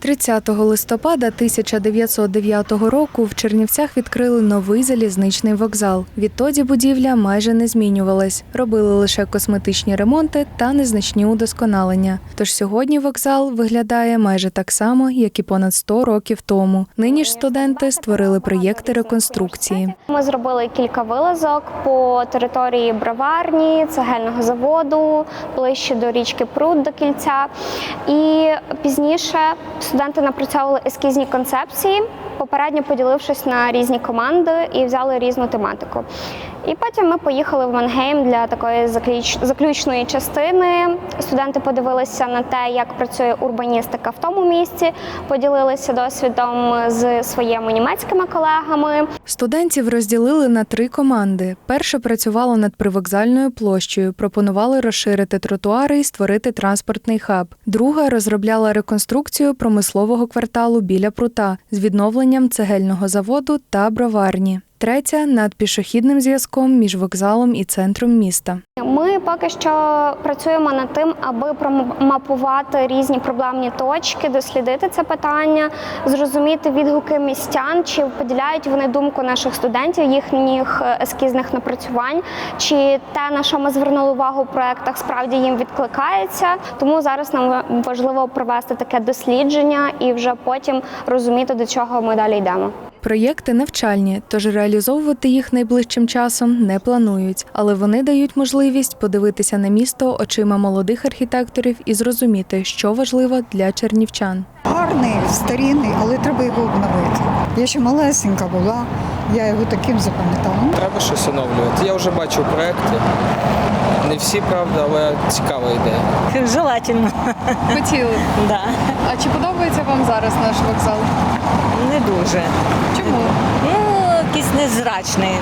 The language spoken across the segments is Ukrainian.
30 листопада 1909 року в Чернівцях відкрили новий залізничний вокзал. Відтоді будівля майже не змінювалась, робили лише косметичні ремонти та незначні удосконалення. Тож сьогодні вокзал виглядає майже так само, як і понад 100 років тому. Нині ж студенти створили проєкти реконструкції. Ми зробили кілька вилазок по території броварні, цегельного заводу, ближче до річки Пруд до кільця. І пізніше студенти напрацьовували ескізні концепції, попередньо поділившись на різні команди і взяли різну тематику. І потім ми поїхали в Мангейм для такої заключ- заключної частини. Студенти подивилися на те, як працює урбаністика в тому місці, поділилися досвідом з своїми німецькими колегами. Студентів розділили на три команди. Перша працювала над привокзальною площею, пропонували розширити тротуари і створити транспортний хаб. Друга розробляла реконструкцію промислового кварталу біля прута з відновленням цегельного заводу та броварні. Третя над пішохідним зв'язком між вокзалом і центром міста. Ми поки що працюємо над тим, аби промапувати різні проблемні точки, дослідити це питання, зрозуміти відгуки містян, чи поділяють вони думку наших студентів, їхніх ескізних напрацювань, чи те, на що ми звернули увагу в проектах, справді їм відкликається. Тому зараз нам важливо провести таке дослідження і вже потім розуміти, до чого ми далі йдемо. Проєкти навчальні, тож реалізовувати їх найближчим часом не планують, але вони дають можливість подивитися на місто очима молодих архітекторів і зрозуміти, що важливо для чернівчан. Гарний, старінний, але треба його обновити. Я ще малесенька була, я його таким запам'ятала. Треба щось оновлювати. Я вже бачив проекти. Не всі, правда, але цікава ідея. Желательно, Хотіли. да. А чи подобається вам зараз наш вокзал? Дуже. Чому? Ну, якийсь незрачний.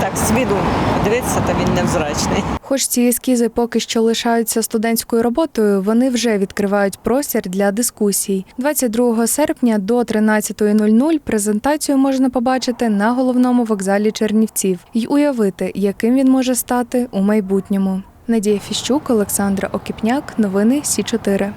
Так, з виду дивитися, то він невзрачний. Хоч ці ескізи поки що лишаються студентською роботою, вони вже відкривають простір для дискусій. 22 серпня до 13.00 презентацію можна побачити на головному вокзалі Чернівців і уявити, яким він може стати у майбутньому. Надія Фіщук, Олександра Окіпняк, новини Сі 4